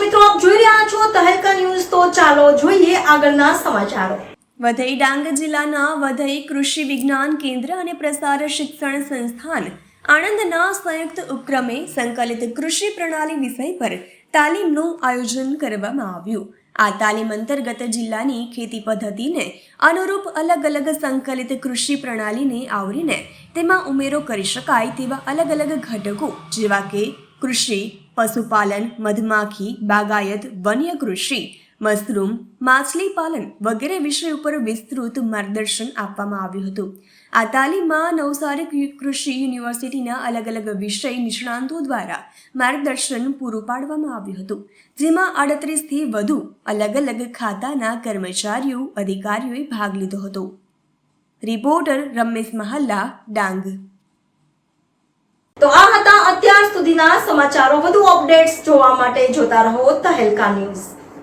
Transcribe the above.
મિત્રો, આપ જોઈ રહ્યા છો તહેલકા ન્યૂઝ. તો ચાલો જોઈએ આગળના સમાચારો. વધઈ ડાંગ જિલ્લાના વધઈ કૃષિ વિજ્ઞાન કેન્દ્ર અને પ્રસાર શિક્ષણ સંસ્થાન આણંદના સંયુક્ત ઉપક્રમે સંકલિત કૃષિ પ્રણાલી વિષય પર તાલીમનું આયોજન કરવામાં આવ્યું. આ તાલીમ અંતર્ગત જિલ્લાની ખેતી પદ્ધતિને અનુરૂપ અલગ અલગ સંકલિત કૃષિ પ્રણાલીને આવરીને તેમાં ઉમેરો કરી શકાય તેવા અલગ અલગ ઘટકો, જેવા કે કૃષિ, પશુપાલન, મધમાખી, બાગાયત વન્ય કૃષિ મશરૂમ, માછલી પાલન વગેરે વિષય ઉપર વિસ્તૃત માર્ગદર્શન આપવામાં આવ્યું હતું. આ તાલીમમાં નવસારી કૃષિ યુનિવર્સિટીના અલગ અલગ વિષય નિષ્ણાંતો દ્વારા માર્ગદર્શન પૂરું પાડવામાં આવ્યું હતું. જેમાં અડત્રીસથી વધુ અલગ અલગ ખાતાના કર્મચારીઓ, અધિકારીઓએ ભાગ લીધો હતો. રિપોર્ટર રમેશ મહલ્લા, ડાંગ તો આ હતા સમાચારો વધુ અપડેટ્સ જોવા માટે જોતા રહો તહેલકા ન્યૂઝ.